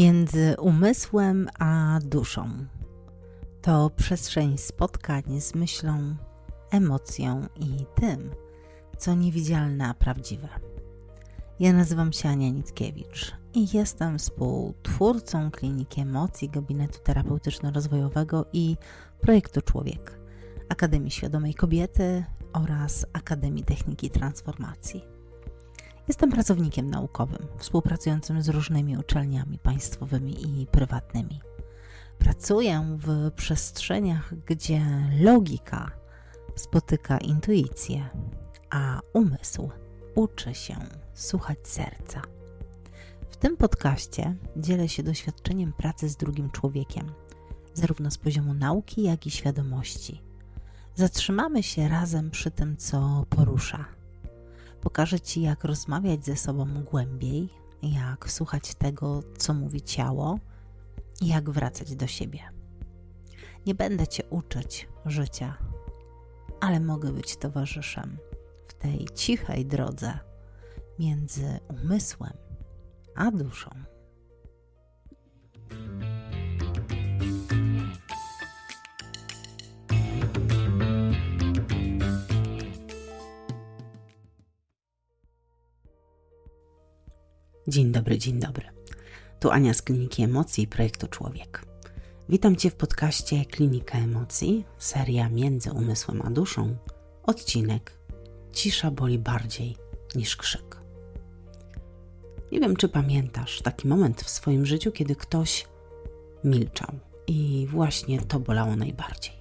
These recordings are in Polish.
Między umysłem a duszą to przestrzeń spotkań z myślą, emocją i tym, co niewidzialne, a prawdziwe. Ja nazywam się Ania Nitkiewicz i jestem współtwórcą Kliniki Emocji, gabinetu terapeutyczno-rozwojowego i projektu Człowiek, Akademii Świadomej Kobiety oraz Akademii Techniki Transformacji. Jestem pracownikiem naukowym, współpracującym z różnymi uczelniami państwowymi i prywatnymi. Pracuję w przestrzeniach, gdzie logika spotyka intuicję, a umysł uczy się słuchać serca. W tym podcaście dzielę się doświadczeniem pracy z drugim człowiekiem, zarówno z poziomu nauki, jak i świadomości. Zatrzymamy się razem przy tym, co porusza. Pokażę Ci, jak rozmawiać ze sobą głębiej, jak słuchać tego, co mówi ciało i jak wracać do siebie. Nie będę Cię uczyć życia, ale mogę być towarzyszem w tej cichej drodze między umysłem a duszą. Dzień dobry, dzień dobry. Tu Ania z Kliniki Emocji i Projektu Człowiek. Witam Cię w podcaście Klinika Emocji, seria Między Umysłem a Duszą, odcinek Cisza boli bardziej niż krzyk. Nie wiem, czy pamiętasz taki moment w swoim życiu, kiedy ktoś milczał i właśnie to bolało najbardziej.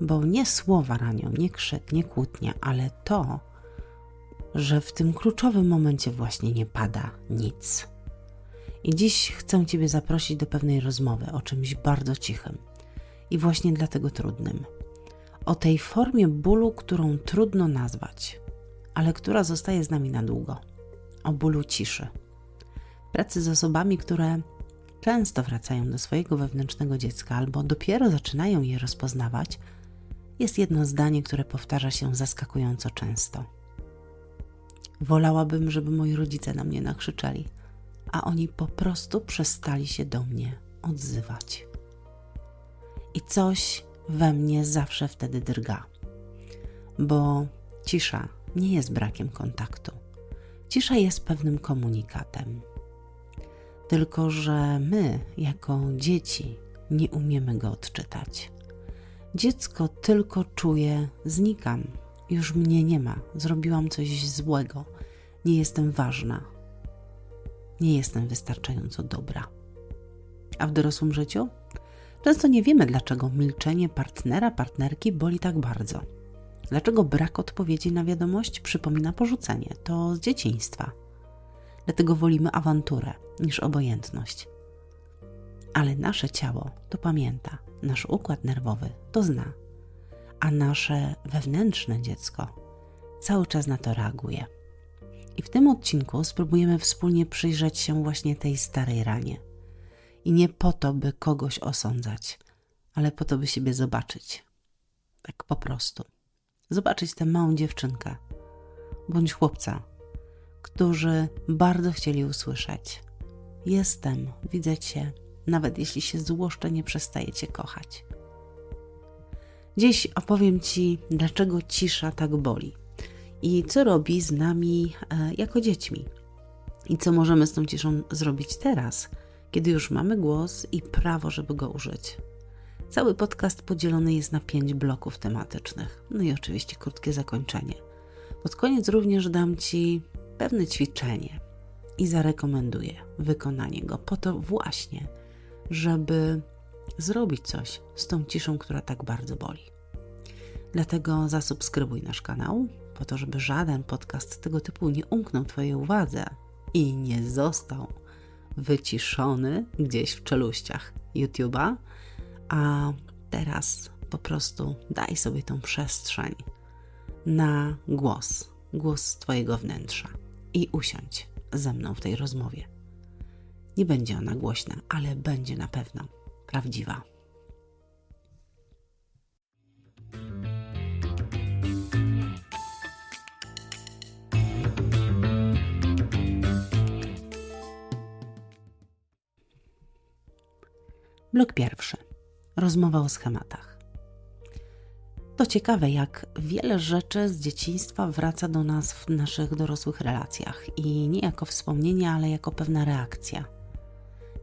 Bo nie słowa ranią, nie krzyk, nie kłótnia, ale to, że w tym kluczowym momencie właśnie nie pada nic. I dziś chcę Ciebie zaprosić do pewnej rozmowy o czymś bardzo cichym i właśnie dlatego trudnym. O tej formie bólu, którą trudno nazwać, ale która zostaje z nami na długo. O bólu ciszy. Pracy z osobami, które często wracają do swojego wewnętrznego dziecka albo dopiero zaczynają je rozpoznawać, jest jedno zdanie, które powtarza się zaskakująco często – Wolałabym, żeby moi rodzice na mnie nakrzyczeli, a oni po prostu przestali się do mnie odzywać. I coś we mnie zawsze wtedy drga, bo cisza nie jest brakiem kontaktu. Cisza jest pewnym komunikatem. Tylko, że my, jako dzieci, nie umiemy go odczytać. Dziecko tylko czuje: znikam, już mnie nie ma, zrobiłam coś złego, nie jestem ważna, nie jestem wystarczająco dobra. A w dorosłym życiu? Często nie wiemy, dlaczego milczenie partnera, partnerki boli tak bardzo. Dlaczego brak odpowiedzi na wiadomość przypomina porzucenie? To z dzieciństwa. Dlatego wolimy awanturę niż obojętność. Ale nasze ciało to pamięta, nasz układ nerwowy to zna a nasze wewnętrzne dziecko cały czas na to reaguje. I w tym odcinku spróbujemy wspólnie przyjrzeć się właśnie tej starej ranie. I nie po to, by kogoś osądzać, ale po to, by siebie zobaczyć. Tak po prostu. Zobaczyć tę małą dziewczynkę bądź chłopca, którzy bardzo chcieli usłyszeć: Jestem, widzę cię, nawet jeśli się złoszczę, nie przestaję cię kochać. Dziś opowiem Ci, dlaczego cisza tak boli i co robi z nami e, jako dziećmi. I co możemy z tą ciszą zrobić teraz, kiedy już mamy głos i prawo, żeby go użyć. Cały podcast podzielony jest na pięć bloków tematycznych, no i oczywiście krótkie zakończenie. Pod koniec również dam Ci pewne ćwiczenie i zarekomenduję wykonanie go po to właśnie, żeby zrobić coś z tą ciszą, która tak bardzo boli. Dlatego zasubskrybuj nasz kanał, po to, żeby żaden podcast tego typu nie umknął Twojej uwadze i nie został wyciszony gdzieś w czeluściach YouTube'a. A teraz po prostu daj sobie tą przestrzeń na głos, głos Twojego wnętrza i usiądź ze mną w tej rozmowie. Nie będzie ona głośna, ale będzie na pewno prawdziwa. Blok pierwszy. Rozmowa o schematach. To ciekawe, jak wiele rzeczy z dzieciństwa wraca do nas w naszych dorosłych relacjach i nie jako wspomnienie, ale jako pewna reakcja.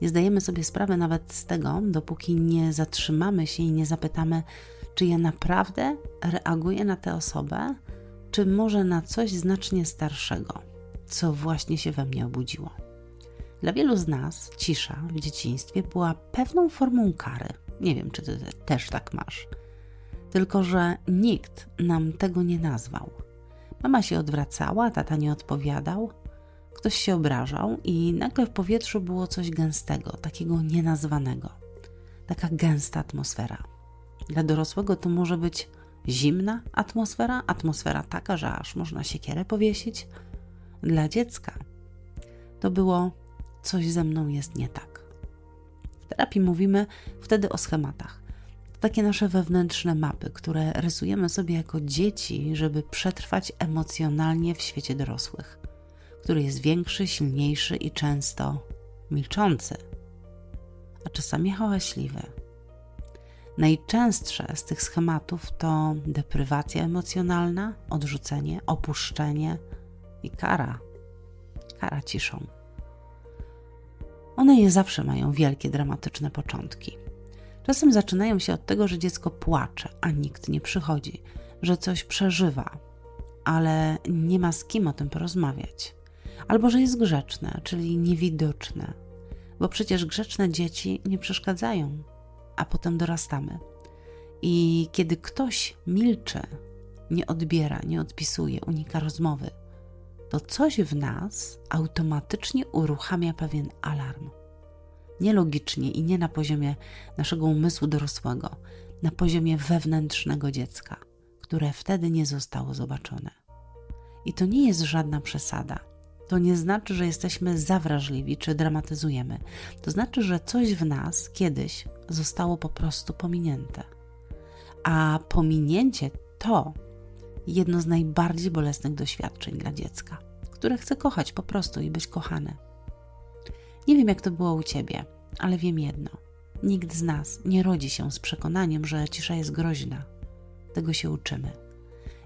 Nie zdajemy sobie sprawy nawet z tego, dopóki nie zatrzymamy się i nie zapytamy, czy ja naprawdę reaguję na tę osobę, czy może na coś znacznie starszego, co właśnie się we mnie obudziło. Dla wielu z nas cisza w dzieciństwie była pewną formą kary. Nie wiem, czy ty też tak masz. Tylko, że nikt nam tego nie nazwał. Mama się odwracała, tata nie odpowiadał, ktoś się obrażał i nagle w powietrzu było coś gęstego, takiego nienazwanego. Taka gęsta atmosfera. Dla dorosłego to może być zimna atmosfera, atmosfera taka, że aż można siekierę powiesić. Dla dziecka to było coś ze mną jest nie tak. W terapii mówimy wtedy o schematach. To takie nasze wewnętrzne mapy, które rysujemy sobie jako dzieci, żeby przetrwać emocjonalnie w świecie dorosłych, który jest większy, silniejszy i często milczący, a czasami hałaśliwy. Najczęstsze z tych schematów to deprywacja emocjonalna, odrzucenie, opuszczenie i kara. Kara ciszą. One nie zawsze mają wielkie, dramatyczne początki. Czasem zaczynają się od tego, że dziecko płacze, a nikt nie przychodzi, że coś przeżywa, ale nie ma z kim o tym porozmawiać. Albo że jest grzeczne, czyli niewidoczne, bo przecież grzeczne dzieci nie przeszkadzają, a potem dorastamy. I kiedy ktoś milczy, nie odbiera, nie odpisuje, unika rozmowy, to coś w nas automatycznie uruchamia pewien alarm. Nielogicznie i nie na poziomie naszego umysłu dorosłego, na poziomie wewnętrznego dziecka, które wtedy nie zostało zobaczone. I to nie jest żadna przesada. To nie znaczy, że jesteśmy zawrażliwi czy dramatyzujemy. To znaczy, że coś w nas kiedyś zostało po prostu pominięte. A pominięcie to jedno z najbardziej bolesnych doświadczeń dla dziecka, które chce kochać po prostu i być kochane. Nie wiem, jak to było u ciebie, ale wiem jedno: nikt z nas nie rodzi się z przekonaniem, że cisza jest groźna. Tego się uczymy.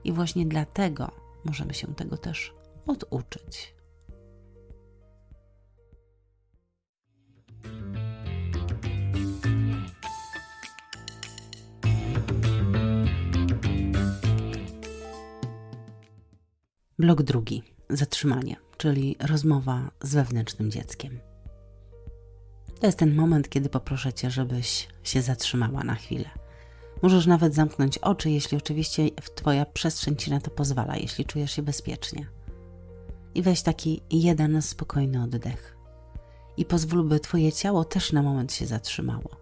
I właśnie dlatego możemy się tego też oduczyć. Blok drugi zatrzymanie, czyli rozmowa z wewnętrznym dzieckiem. To jest ten moment, kiedy poproszę cię, żebyś się zatrzymała na chwilę. Możesz nawet zamknąć oczy, jeśli oczywiście Twoja przestrzeń ci na to pozwala, jeśli czujesz się bezpiecznie. I weź taki jeden spokojny oddech. I pozwól, by Twoje ciało też na moment się zatrzymało.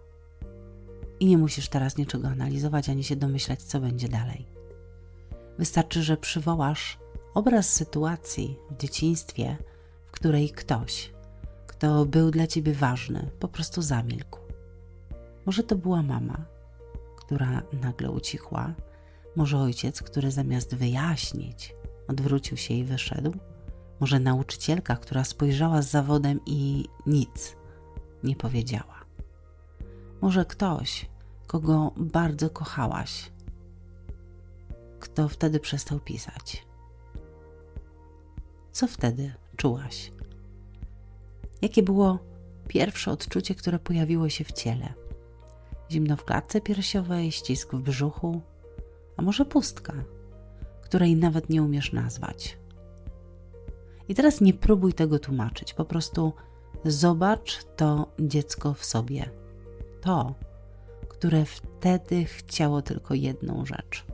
I nie musisz teraz niczego analizować ani się domyślać, co będzie dalej. Wystarczy, że przywołasz obraz sytuacji w dzieciństwie, w której ktoś, kto był dla ciebie ważny, po prostu zamilkł. Może to była mama, która nagle ucichła, może ojciec, który zamiast wyjaśnić, odwrócił się i wyszedł, może nauczycielka, która spojrzała z zawodem i nic nie powiedziała. Może ktoś, kogo bardzo kochałaś, kto wtedy przestał pisać. Co wtedy czułaś? Jakie było pierwsze odczucie, które pojawiło się w ciele? Zimno w klatce piersiowej, ścisk w brzuchu, a może pustka, której nawet nie umiesz nazwać. I teraz nie próbuj tego tłumaczyć, po prostu zobacz to dziecko w sobie. To, które wtedy chciało tylko jedną rzecz.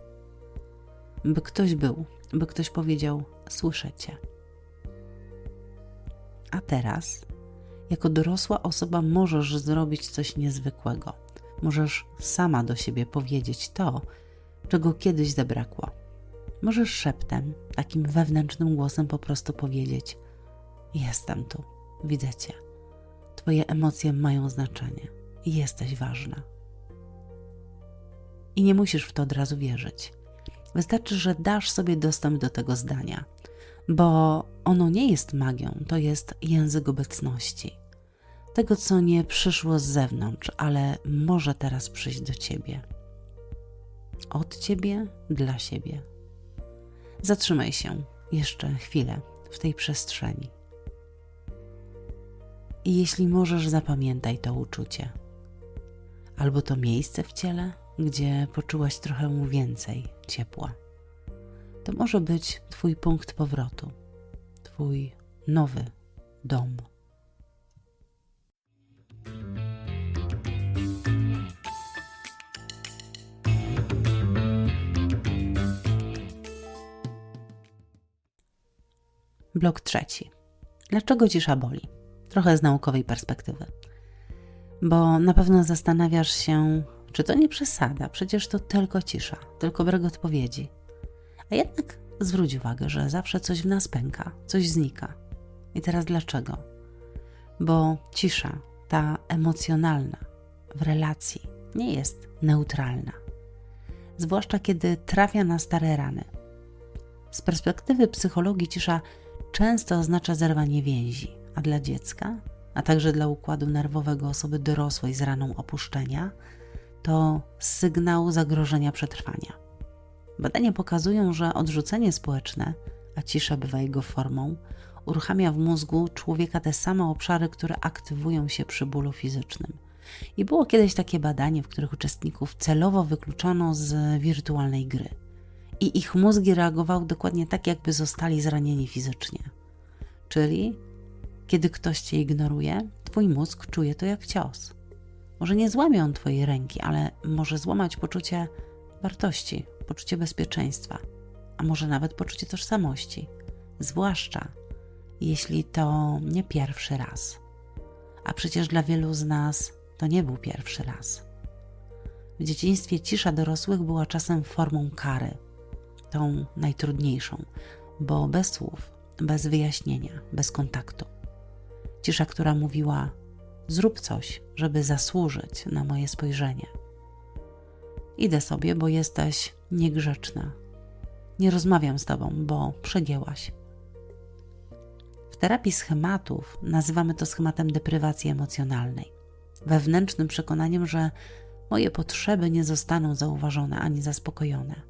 By ktoś był, by ktoś powiedział: Słyszę cię. A teraz, jako dorosła osoba, możesz zrobić coś niezwykłego. Możesz sama do siebie powiedzieć to, czego kiedyś zabrakło. Możesz szeptem, takim wewnętrznym głosem po prostu powiedzieć: Jestem tu, widzę cię. Twoje emocje mają znaczenie jesteś ważna. I nie musisz w to od razu wierzyć. Wystarczy, że dasz sobie dostęp do tego zdania, bo ono nie jest magią, to jest język obecności. tego, co nie przyszło z zewnątrz, ale może teraz przyjść do ciebie. Od ciebie dla siebie. Zatrzymaj się jeszcze chwilę w tej przestrzeni. I jeśli możesz, zapamiętaj to uczucie. Albo to miejsce w ciele, gdzie poczułaś trochę więcej ciepła. To może być Twój punkt powrotu, Twój nowy dom. Blok trzeci. Dlaczego cisza boli? Trochę z naukowej perspektywy. Bo na pewno zastanawiasz się, czy to nie przesada, przecież to tylko cisza, tylko brak odpowiedzi. A jednak zwróć uwagę, że zawsze coś w nas pęka, coś znika. I teraz dlaczego? Bo cisza, ta emocjonalna, w relacji nie jest neutralna. Zwłaszcza kiedy trafia na stare rany. Z perspektywy psychologii cisza często oznacza zerwanie więzi, a dla dziecka, a także dla układu nerwowego osoby dorosłej z raną opuszczenia, to sygnał zagrożenia przetrwania. Badania pokazują, że odrzucenie społeczne, a cisza bywa jego formą, uruchamia w mózgu człowieka te same obszary, które aktywują się przy bólu fizycznym. I było kiedyś takie badanie, w których uczestników celowo wykluczono z wirtualnej gry. I ich mózgi reagowały dokładnie tak, jakby zostali zranieni fizycznie. Czyli, kiedy ktoś cię ignoruje, twój mózg czuje to jak cios. Może nie złamie on twojej ręki, ale może złamać poczucie wartości, poczucie bezpieczeństwa, a może nawet poczucie tożsamości. Zwłaszcza jeśli to nie pierwszy raz. A przecież dla wielu z nas to nie był pierwszy raz. W dzieciństwie cisza dorosłych była czasem formą kary, tą najtrudniejszą, bo bez słów, bez wyjaśnienia, bez kontaktu. Cisza, która mówiła: Zrób coś, żeby zasłużyć na moje spojrzenie. Idę sobie, bo jesteś niegrzeczna. Nie rozmawiam z tobą, bo przegięłaś. W terapii schematów nazywamy to schematem deprywacji emocjonalnej, wewnętrznym przekonaniem, że moje potrzeby nie zostaną zauważone ani zaspokojone,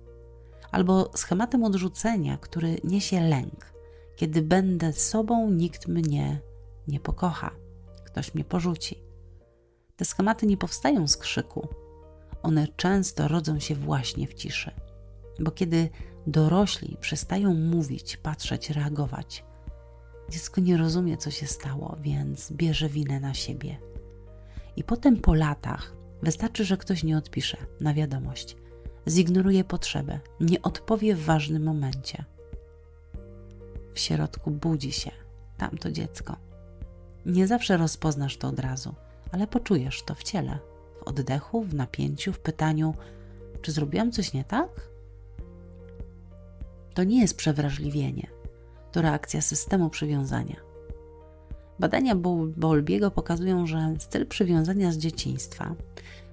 albo schematem odrzucenia, który niesie lęk. Kiedy będę sobą, nikt mnie nie pokocha, ktoś mnie porzuci. Te schematy nie powstają z krzyku, one często rodzą się właśnie w ciszy. Bo kiedy dorośli przestają mówić, patrzeć, reagować, dziecko nie rozumie, co się stało, więc bierze winę na siebie. I potem po latach wystarczy, że ktoś nie odpisze na wiadomość, zignoruje potrzebę, nie odpowie w ważnym momencie. W środku budzi się tamto dziecko. Nie zawsze rozpoznasz to od razu, ale poczujesz to w ciele w oddechu, w napięciu, w pytaniu, czy zrobiłam coś nie tak? To nie jest przewrażliwienie, to reakcja systemu przywiązania. Badania Bolbiego pokazują, że styl przywiązania z dzieciństwa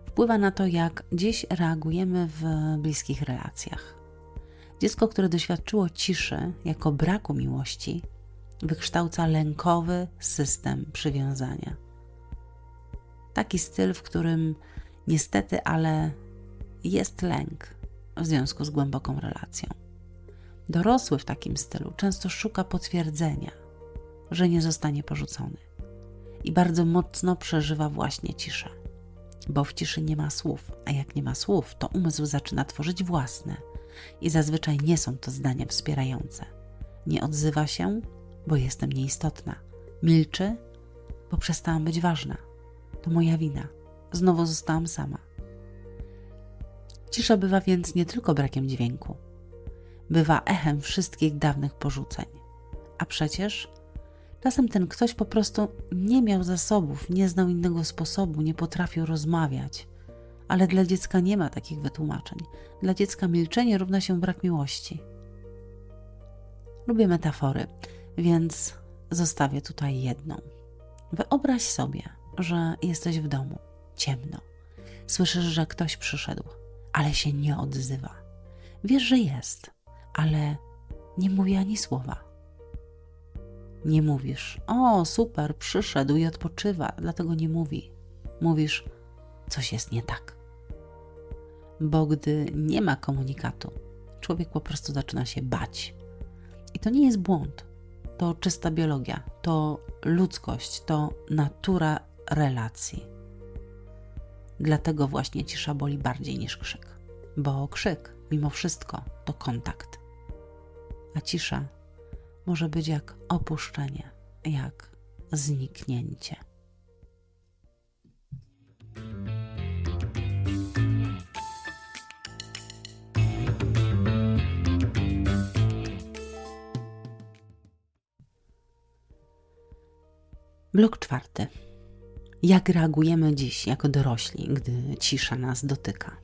wpływa na to, jak dziś reagujemy w bliskich relacjach. Dziecko, które doświadczyło ciszy jako braku miłości, wykształca lękowy system przywiązania taki styl, w którym niestety, ale jest lęk w związku z głęboką relacją. Dorosły w takim stylu często szuka potwierdzenia, że nie zostanie porzucony i bardzo mocno przeżywa właśnie ciszę, bo w ciszy nie ma słów, a jak nie ma słów, to umysł zaczyna tworzyć własne i zazwyczaj nie są to zdania wspierające. Nie odzywa się, bo jestem nieistotna. Milczy, bo przestałam być ważna to moja wina. Znowu zostałam sama. Cisza bywa więc nie tylko brakiem dźwięku, bywa echem wszystkich dawnych porzuceń. A przecież czasem ten ktoś po prostu nie miał zasobów, nie znał innego sposobu, nie potrafił rozmawiać. Ale dla dziecka nie ma takich wytłumaczeń. Dla dziecka milczenie równa się brak miłości. Lubię metafory, więc zostawię tutaj jedną. Wyobraź sobie, że jesteś w domu, ciemno. Słyszysz, że ktoś przyszedł, ale się nie odzywa. Wiesz, że jest, ale nie mówi ani słowa. Nie mówisz, o super, przyszedł i odpoczywa, dlatego nie mówi. Mówisz, coś jest nie tak. Bo gdy nie ma komunikatu, człowiek po prostu zaczyna się bać. I to nie jest błąd. To czysta biologia, to ludzkość, to natura relacji. Dlatego właśnie cisza boli bardziej niż krzyk, bo krzyk, mimo wszystko, to kontakt. A cisza może być jak opuszczenie, jak zniknięcie. Blok czwarty. Jak reagujemy dziś jako dorośli, gdy cisza nas dotyka?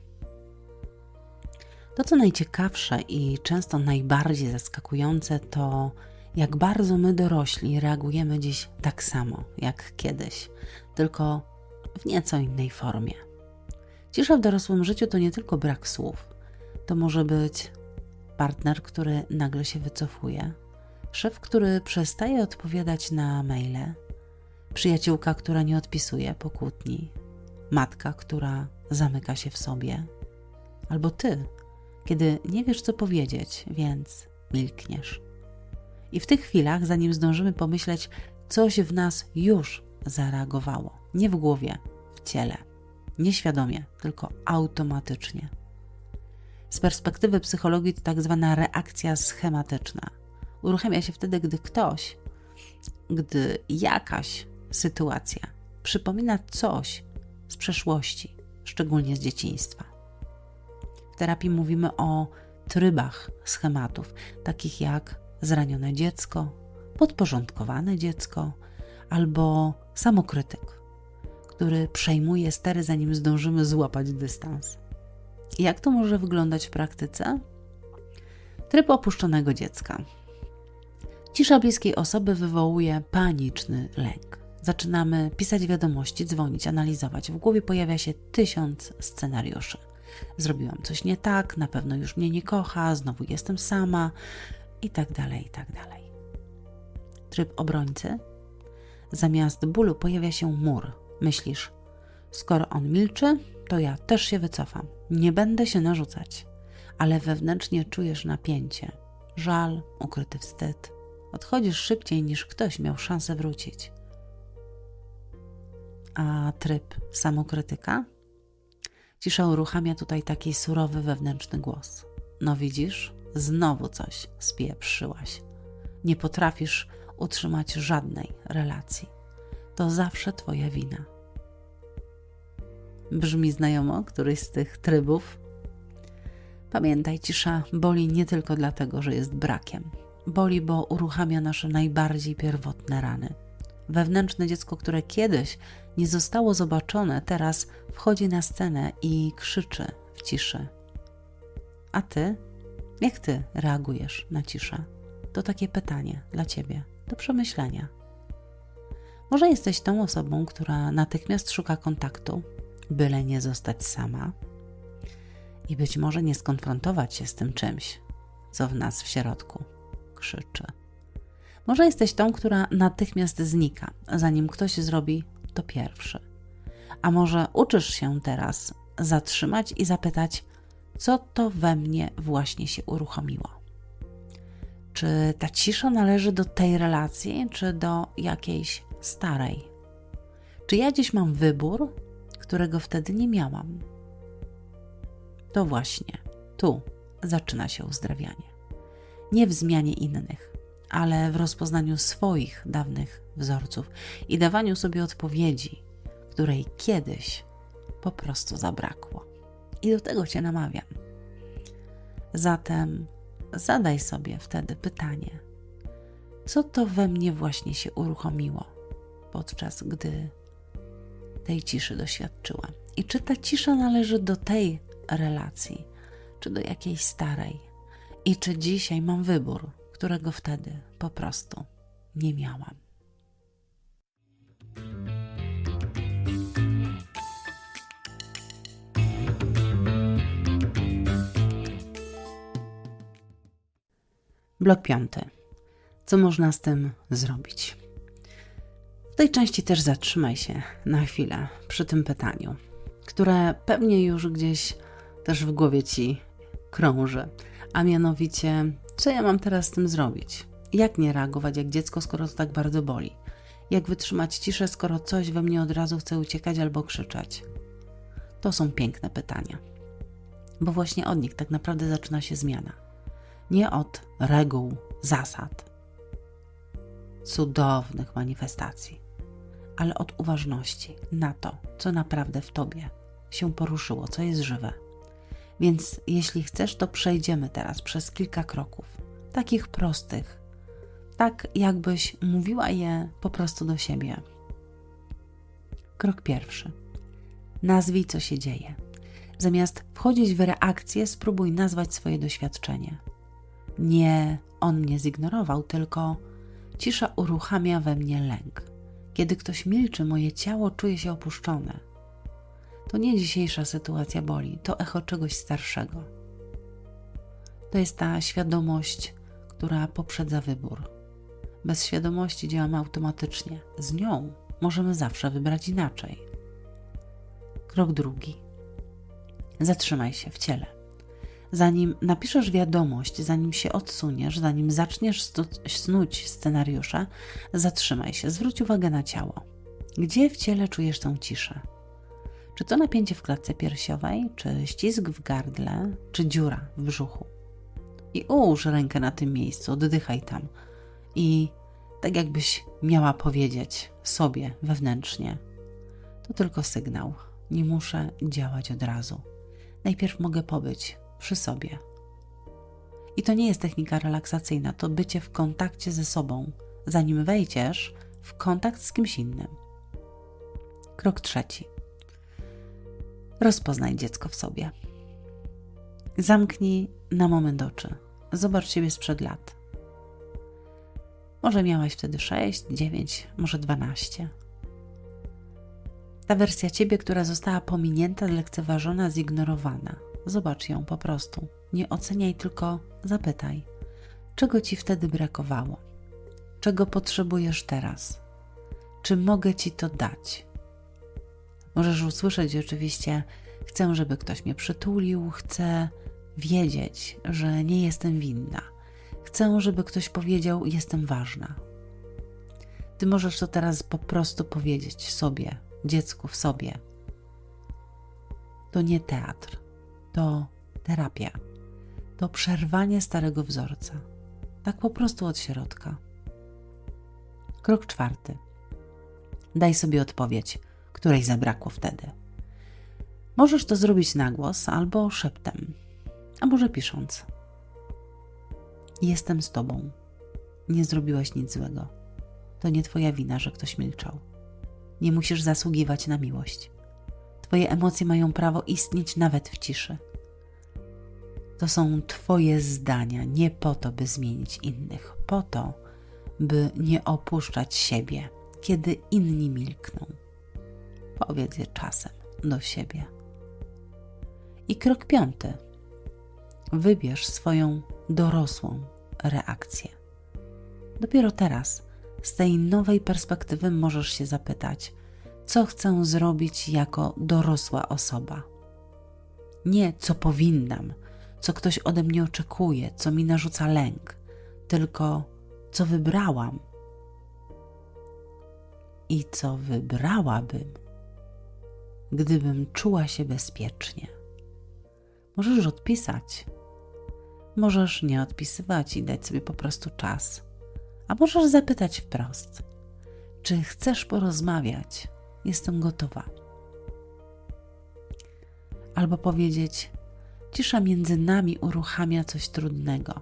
To, co najciekawsze i często najbardziej zaskakujące, to jak bardzo my dorośli reagujemy dziś tak samo jak kiedyś, tylko w nieco innej formie. Cisza w dorosłym życiu to nie tylko brak słów, to może być partner, który nagle się wycofuje, szef, który przestaje odpowiadać na maile, przyjaciółka, która nie odpisuje po kłótni, matka, która zamyka się w sobie, albo ty, kiedy nie wiesz, co powiedzieć, więc milkniesz. I w tych chwilach, zanim zdążymy pomyśleć, coś w nas już zareagowało. Nie w głowie, w ciele. Nieświadomie, tylko automatycznie. Z perspektywy psychologii to tak zwana reakcja schematyczna. Uruchamia się wtedy, gdy ktoś, gdy jakaś sytuacja przypomina coś z przeszłości, szczególnie z dzieciństwa. W terapii mówimy o trybach schematów, takich jak zranione dziecko, podporządkowane dziecko albo samokrytyk, który przejmuje stery, zanim zdążymy złapać dystans. Jak to może wyglądać w praktyce? Tryb opuszczonego dziecka. Cisza bliskiej osoby wywołuje paniczny lęk. Zaczynamy pisać wiadomości, dzwonić, analizować. W głowie pojawia się tysiąc scenariuszy. Zrobiłam coś nie tak, na pewno już mnie nie kocha, znowu jestem sama i tak dalej, i tak dalej. Tryb obrońcy. Zamiast bólu pojawia się mur. Myślisz, skoro on milczy, to ja też się wycofam. Nie będę się narzucać. Ale wewnętrznie czujesz napięcie, żal, ukryty wstyd. Odchodzisz szybciej niż ktoś miał szansę wrócić. A tryb samokrytyka? Cisza uruchamia tutaj taki surowy wewnętrzny głos. No widzisz, znowu coś spieprzyłaś. Nie potrafisz utrzymać żadnej relacji. To zawsze Twoja wina. Brzmi znajomo któryś z tych trybów? Pamiętaj, cisza boli nie tylko dlatego, że jest brakiem. Boli, bo uruchamia nasze najbardziej pierwotne rany. Wewnętrzne dziecko, które kiedyś nie zostało zobaczone, teraz wchodzi na scenę i krzyczy w ciszy. A ty? Jak ty reagujesz na ciszę? To takie pytanie dla ciebie, do przemyślenia. Może jesteś tą osobą, która natychmiast szuka kontaktu, byle nie zostać sama i być może nie skonfrontować się z tym czymś, co w nas w środku krzyczy. Może jesteś tą, która natychmiast znika, zanim ktoś zrobi to pierwszy. A może uczysz się teraz zatrzymać i zapytać, co to we mnie właśnie się uruchomiło? Czy ta cisza należy do tej relacji, czy do jakiejś starej? Czy ja dziś mam wybór, którego wtedy nie miałam? To właśnie tu zaczyna się uzdrawianie. Nie w zmianie innych, ale w rozpoznaniu swoich dawnych wzorców i dawaniu sobie odpowiedzi, której kiedyś po prostu zabrakło. I do tego Cię namawiam. Zatem zadaj sobie wtedy pytanie, co to we mnie właśnie się uruchomiło, podczas gdy tej ciszy doświadczyłam. I czy ta cisza należy do tej relacji, czy do jakiejś starej? I czy dzisiaj mam wybór, którego wtedy po prostu nie miałam? Blok piąty. Co można z tym zrobić? W tej części też zatrzymaj się na chwilę przy tym pytaniu, które pewnie już gdzieś też w głowie ci krąży, a mianowicie, co ja mam teraz z tym zrobić? Jak nie reagować jak dziecko, skoro to tak bardzo boli? Jak wytrzymać ciszę, skoro coś we mnie od razu chce uciekać albo krzyczeć? To są piękne pytania, bo właśnie od nich tak naprawdę zaczyna się zmiana. Nie od reguł, zasad, cudownych manifestacji, ale od uważności na to, co naprawdę w tobie się poruszyło, co jest żywe. Więc jeśli chcesz, to przejdziemy teraz przez kilka kroków, takich prostych, tak jakbyś mówiła je po prostu do siebie. Krok pierwszy. Nazwij, co się dzieje. Zamiast wchodzić w reakcję, spróbuj nazwać swoje doświadczenie. Nie on mnie zignorował, tylko cisza uruchamia we mnie lęk. Kiedy ktoś milczy, moje ciało czuje się opuszczone. To nie dzisiejsza sytuacja boli, to echo czegoś starszego. To jest ta świadomość, która poprzedza wybór. Bez świadomości działamy automatycznie. Z nią możemy zawsze wybrać inaczej. Krok drugi. Zatrzymaj się w ciele. Zanim napiszesz wiadomość, zanim się odsuniesz, zanim zaczniesz snuć scenariusze, zatrzymaj się, zwróć uwagę na ciało. Gdzie w ciele czujesz tą ciszę? Czy to napięcie w klatce piersiowej, czy ścisk w gardle, czy dziura w brzuchu? I ułóż rękę na tym miejscu, oddychaj tam. I tak jakbyś miała powiedzieć sobie wewnętrznie: To tylko sygnał, nie muszę działać od razu. Najpierw mogę pobyć przy sobie. I to nie jest technika relaksacyjna, to bycie w kontakcie ze sobą, zanim wejdziesz w kontakt z kimś innym. Krok trzeci. Rozpoznaj dziecko w sobie. Zamknij na moment oczy. Zobacz siebie sprzed lat. Może miałaś wtedy 6, 9, może 12. Ta wersja ciebie, która została pominięta, lekceważona, zignorowana. Zobacz ją po prostu. Nie oceniaj, tylko zapytaj. Czego ci wtedy brakowało? Czego potrzebujesz teraz? Czy mogę ci to dać? Możesz usłyszeć oczywiście, chcę, żeby ktoś mnie przytulił, chcę wiedzieć, że nie jestem winna. Chcę, żeby ktoś powiedział, jestem ważna. Ty możesz to teraz po prostu powiedzieć sobie, dziecku w sobie. To nie teatr, to terapia, to przerwanie starego wzorca. Tak po prostu od środka. Krok czwarty. Daj sobie odpowiedź której zabrakło wtedy. Możesz to zrobić na głos albo szeptem, a może pisząc. Jestem z tobą. Nie zrobiłeś nic złego. To nie twoja wina, że ktoś milczał. Nie musisz zasługiwać na miłość. Twoje emocje mają prawo istnieć nawet w ciszy. To są Twoje zdania, nie po to, by zmienić innych, po to, by nie opuszczać siebie, kiedy inni milkną. Powiedz je czasem do siebie. I krok piąty. Wybierz swoją dorosłą reakcję. Dopiero teraz, z tej nowej perspektywy, możesz się zapytać, co chcę zrobić jako dorosła osoba. Nie co powinnam, co ktoś ode mnie oczekuje, co mi narzuca lęk, tylko co wybrałam i co wybrałabym gdybym czuła się bezpiecznie. Możesz odpisać, możesz nie odpisywać i dać sobie po prostu czas, a możesz zapytać wprost: Czy chcesz porozmawiać? Jestem gotowa. Albo powiedzieć: Cisza między nami uruchamia coś trudnego.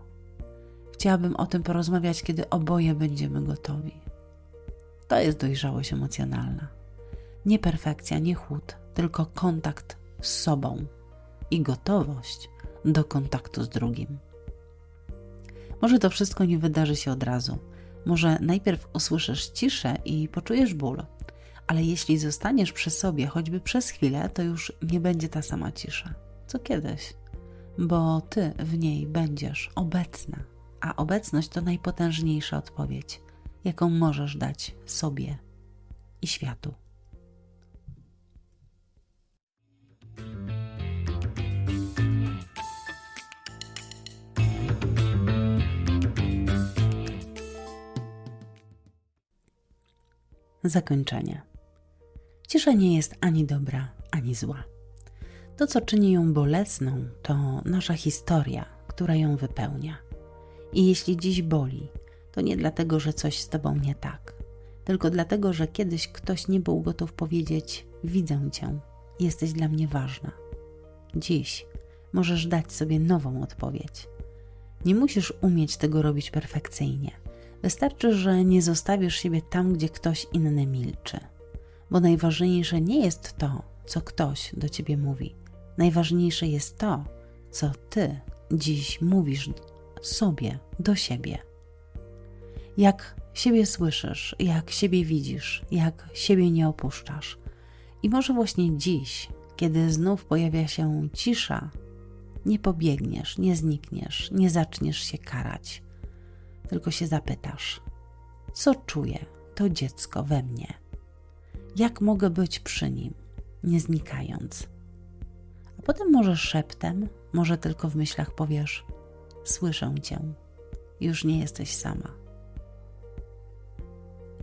Chciałabym o tym porozmawiać, kiedy oboje będziemy gotowi. To jest dojrzałość emocjonalna. Nie perfekcja, nie chłód, tylko kontakt z sobą i gotowość do kontaktu z drugim. Może to wszystko nie wydarzy się od razu. Może najpierw usłyszysz ciszę i poczujesz ból, ale jeśli zostaniesz przy sobie choćby przez chwilę, to już nie będzie ta sama cisza, co kiedyś, bo ty w niej będziesz obecna, a obecność to najpotężniejsza odpowiedź, jaką możesz dać sobie i światu. Zakończenie. Cisza nie jest ani dobra, ani zła. To, co czyni ją bolesną, to nasza historia, która ją wypełnia. I jeśli dziś boli, to nie dlatego, że coś z tobą nie tak, tylko dlatego, że kiedyś ktoś nie był gotów powiedzieć: Widzę cię, jesteś dla mnie ważna. Dziś możesz dać sobie nową odpowiedź. Nie musisz umieć tego robić perfekcyjnie. Wystarczy, że nie zostawisz siebie tam, gdzie ktoś inny milczy. Bo najważniejsze nie jest to, co ktoś do ciebie mówi. Najważniejsze jest to, co ty dziś mówisz sobie, do siebie. Jak siebie słyszysz, jak siebie widzisz, jak siebie nie opuszczasz. I może właśnie dziś, kiedy znów pojawia się cisza, nie pobiegniesz, nie znikniesz, nie zaczniesz się karać, tylko się zapytasz: co czuje to dziecko we mnie? Jak mogę być przy nim, nie znikając? A potem może szeptem, może tylko w myślach powiesz: Słyszę cię, już nie jesteś sama.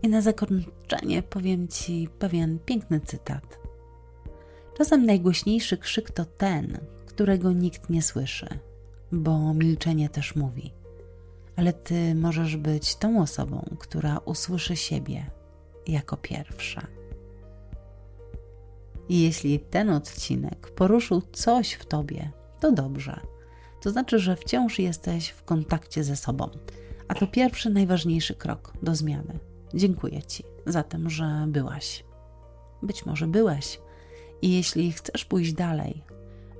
I na zakończenie powiem ci pewien piękny cytat. Czasem najgłośniejszy krzyk to ten, którego nikt nie słyszy, bo milczenie też mówi. Ale ty możesz być tą osobą, która usłyszy siebie jako pierwsza. I jeśli ten odcinek poruszył coś w tobie, to dobrze. To znaczy, że wciąż jesteś w kontakcie ze sobą, a to pierwszy, najważniejszy krok do zmiany. Dziękuję Ci za to, że byłaś. Być może byłeś. I jeśli chcesz pójść dalej,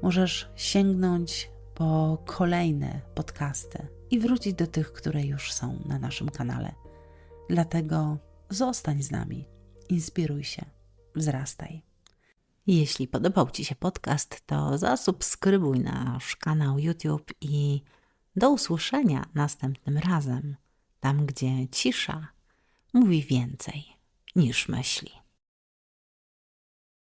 możesz sięgnąć po kolejne podcasty i wrócić do tych, które już są na naszym kanale. Dlatego zostań z nami, inspiruj się, wzrastaj. Jeśli podobał Ci się podcast, to zasubskrybuj nasz kanał YouTube i do usłyszenia następnym razem, tam gdzie cisza mówi więcej niż myśli.